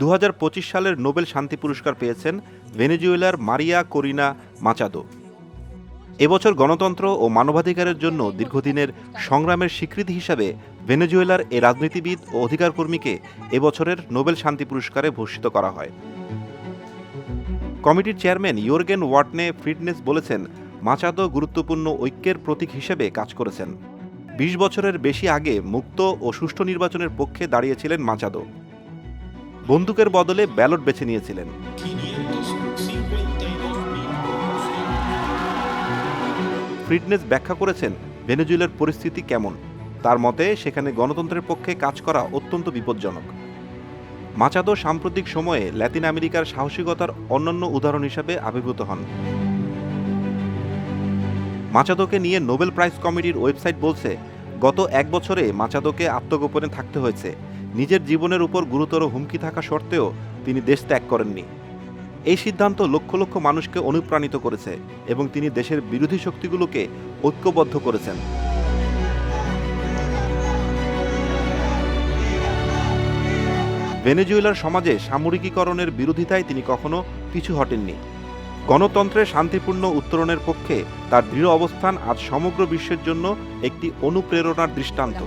দু হাজার পঁচিশ সালের নোবেল শান্তি পুরস্কার পেয়েছেন ভেনেজুয়েলার মারিয়া করিনা মাচাদো। এবছর গণতন্ত্র ও মানবাধিকারের জন্য দীর্ঘদিনের সংগ্রামের স্বীকৃতি হিসাবে ভেনেজুয়েলার এ রাজনীতিবিদ ও অধিকারকর্মীকে এবছরের নোবেল শান্তি পুরস্কারে ভূষিত করা হয়। কমিটির চেয়ারম্যান ইয়োর্গেন ওয়াটনে ফ্রিডনেস বলেছেন, মাচাদো গুরুত্বপূর্ণ ঐক্যের প্রতীক হিসেবে কাজ করেছেন। বিশ বছরের বেশি আগে মুক্ত ও সুষ্ঠু নির্বাচনের পক্ষে দাঁড়িয়েছিলেন মাচাদো। বন্দুকের বদলে ব্যালট বেছে নিয়েছিলেন। 552 ফ্রিডনেস ব্যাখ্যা করেছেন, ভেনেজুয়েলার পরিস্থিতি কেমন? তার মতে, সেখানে গণতন্ত্রের পক্ষে কাজ করা অত্যন্ত বিপজ্জনক। মাচাদো সাম্প্রতিক সময়ে ল্যাতিন আমেরিকার সাহসিকতার অন্যান্য উদাহরণ হিসাবে আবির্ভূত হন। মাচাদোকে নিয়ে নোবেল প্রাইজ কমিটির ওয়েবসাইট বলছে গত এক বছরে মাচাদোকে আত্মগোপনে থাকতে হয়েছে। নিজের জীবনের উপর গুরুতর হুমকি থাকা সত্ত্বেও তিনি দেশ ত্যাগ করেননি। এই সিদ্ধান্ত লক্ষ লক্ষ মানুষকে অনুপ্রাণিত করেছে এবং তিনি দেশের বিরোধী শক্তিগুলোকে ঐক্যবদ্ধ করেছেন। ভেনেজুয়েলার সমাজে সামরিকীকরণের বিরোধিতায় তিনি কখনো পিছু হটেননি। গণতন্ত্রের শান্তিপূর্ণ উত্তরণের পক্ষে তার দৃঢ় অবস্থান আজ সমগ্র বিশ্বের জন্য একটি অনুপ্রেরণার দৃষ্টান্ত।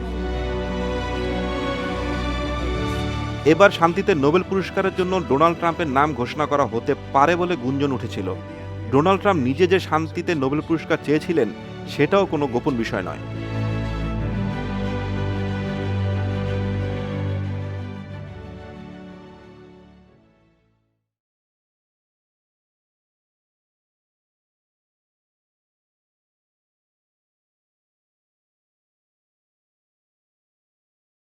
এবার শান্তিতে নোবেল পুরস্কারের জন্য ডোনাল্ড ট্রাম্পের নাম ঘোষণা করা হতে পারে বলে গুঞ্জন উঠেছিল। ডোনাল্ড ট্রাম্প নিজে যে শান্তিতে নোবেল পুরস্কার চেয়েছিলেন, সেটাও কোনো গোপন বিষয় নয়।